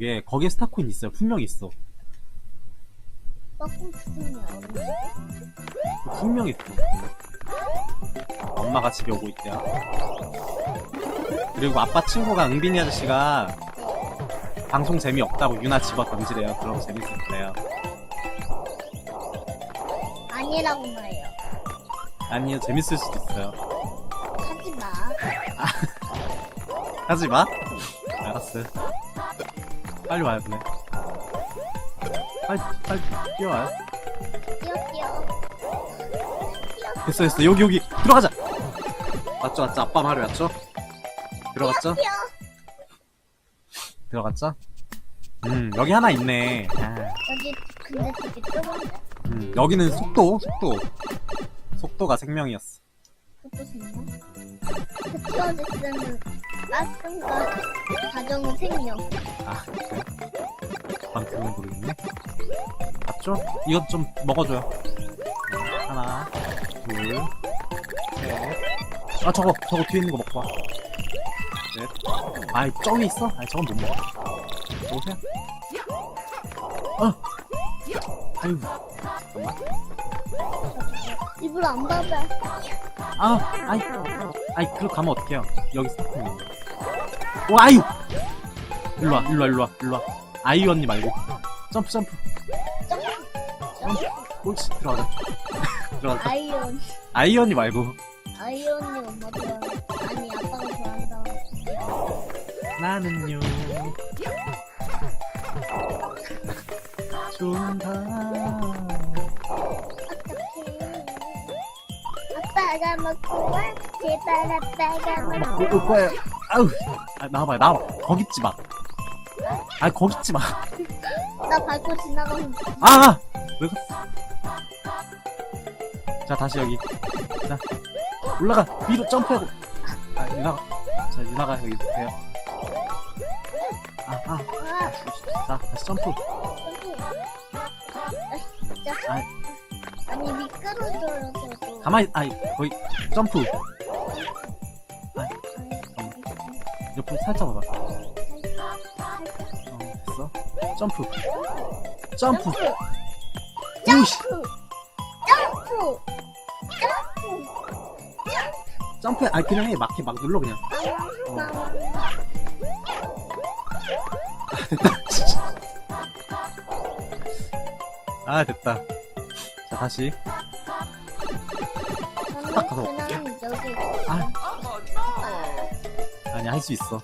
이게 거기에 스타코인 있어요. 분명히 있어. 떡국 어디? 분명히 있어. 엄마가 집에 오고 있대요. 그리고 아빠 친구가 응빈이 아저씨가 방송 재미없다고 유나 집어 던지래요. 그럼 재밌을 거예요. 아니라고 말해요. 아니요, 재밌을 수도 있어요. 하지 마. 하지 마. 알았어. 빨리 와요, 그래. 빨리, 빨리 뛰어와요. 뛰어 뛰어. 됐어, 됐어. 여기, 여기. 들어가자. 맞죠, 맞죠. 아빠 말이 맞죠? 들어갔죠? 뛰어. 들어갔죠? 음, 여기 하나 있네. 아, 여기 근데 되게 좁은데. 음, 여기는 속도, 속도. 속도가 생명이었어. 그것도 생명. 스튜어디스는 말씀과 가 정은 생명. 아, 그래? 방금은 모르겠네. 맞죠? 이것 좀 먹어줘요. 하나, 둘, 셋. 아, 저거, 저거 뒤에 있는 거 먹고 와. 넷. 아이, 저기 있어? 아이, 저건 못 먹어. 오세요. 어! 아유, 잠깐만. 입을 안 닫아. 아, 아이, 아이, 그걸 가면 어떡해요. 여기 스타트 오, 아유! 일로와, 일로와, 일로와, 일로와. 아이유 언니 말고. 점프, 점프. 점프. 옳지, 들어가자. 들어가자. 아이온. 아이유 언니 말고. 아이온이 엄마 좋아해. 아니 아빠가 좋아한다. 나는요. 좋다. 어떡해. 아빠가 먹고 와. 제발 아빠가 거예요. 아우. 아, 나와봐요, 나와봐. 거기 있지 마. 아, 거기 있지 마. 나 밟고 지나가면 아! 왜 갔어? 자, 다시 여기. 자, 올라가. 위로 점프하고. 아, 유나가. 자, 유나가 여기 있어요. 아, 아. 아, 자, 다시 점프. 진짜. 아. 아니 미끄러져요 저도. 가만히, 아이, 거기, 점프. 옆으로 살짝 와봐. 어, 됐어. 점프. 점프. 점프. 오이씨. 점프. 점프. 아, 그냥 해. 막 해. 막 눌러, 그냥. 아, 아, 됐다. 자, 다시. 딱 가서 아니, 할수 있어.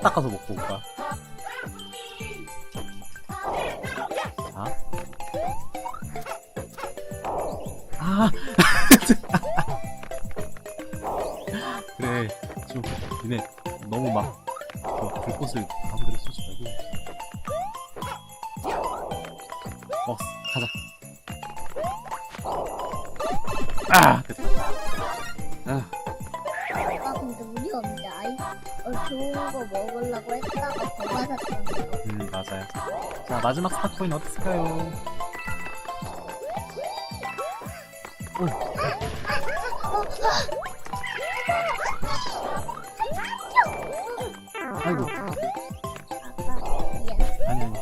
딱 가서 먹고 올 거야. 자. 아! 그래, 좀, 니네, 너무 막, 그, 불꽃을 마음대로 쏘지 말고. 어, 가자. 아! 됐다. 근데 우리 언니 아이 어, 좋은 거 먹으려고 했다가 더 받았잖아요. 음 맞아요 자 마지막 스타코인 어땠을까요? 오. 아이고 미안. 아니 아니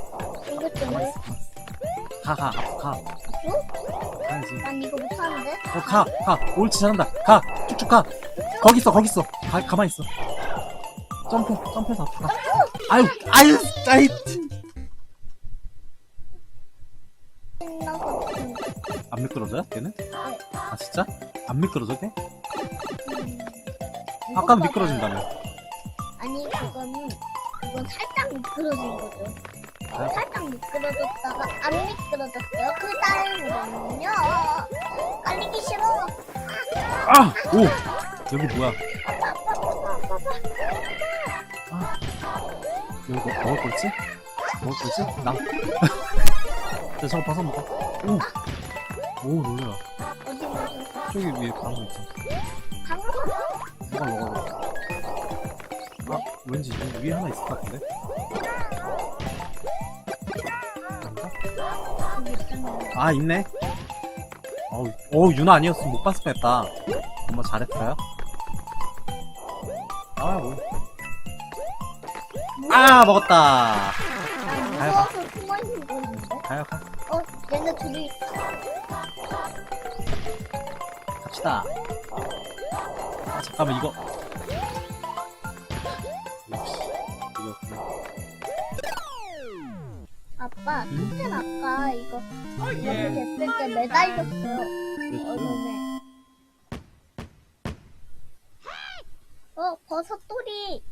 이거 좀 가만히 해. 있어 가가 앞으로 가 줘? 가야지 난 이거 못하는데? 어 가 가 옳지 잘한다 가 쭉쭉 가 거기 있어 거기 있어 가 가만히 있어 점프 점프해서 가 아유 아유 아이 신나서 안 미끄러져요 걔는? 아 진짜? 안 미끄러져 걔? 음, 아까는 이것보다- 미끄러진다며 아니 그거는 그건 살짝 미끄러진 거죠. 아, 살짝 미끄러졌다가 안 미끄러졌어요. 그 다음으로는요. 깔리기 싫어. 아! 오! 여기 뭐야 아 여기 뭐 먹을 거 있지? 먹을 거 있지? 나 자, 저거 벗어 먹어 오! 오 놀래라 저기 위에 가는 거 있잖아 강화 저걸 먹어 아 왠지 여기 위에 하나 있을 것 같은데? 아 있네 어우 어우 유나 아니었으면 못 봤을 뻔 했다 엄마 잘했어요? 아 뭐 아 먹었다. 나 가요, 무서워서 숨어 있는 거 있는데? 가요 가. 어, 얘네 둘이 갑시다. 아 잠깐만 이거. 역시 이거 아빠, 음? 템 아까 이거 이렇게 예. 됐을 때 매달렸어요. 그랬죠. 얼음에. 어, 버섯돌이.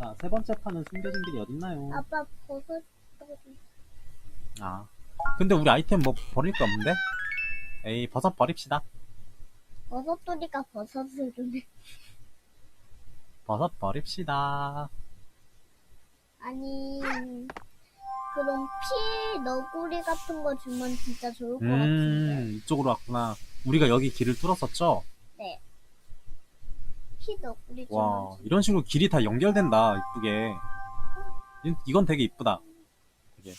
자 세 번째 판은 숨겨진 길이 어딨나요? 아빠 버섯돌이. 아. 근데 우리 아이템 뭐 버릴 게 없는데? 에이 버섯 버립시다. 버섯돌이가 버섯을 주네. 버섯 버립시다. 아니, 그럼 피 너구리 같은 거 주면 진짜 좋을 것음 같은데. 이쪽으로 왔구나. 우리가 여기 길을 뚫었었죠? 네. 피 너구리 주면 와 이런 식으로 길이 다 연결된다 이쁘게. 이- 이건 되게 이쁘다. 되게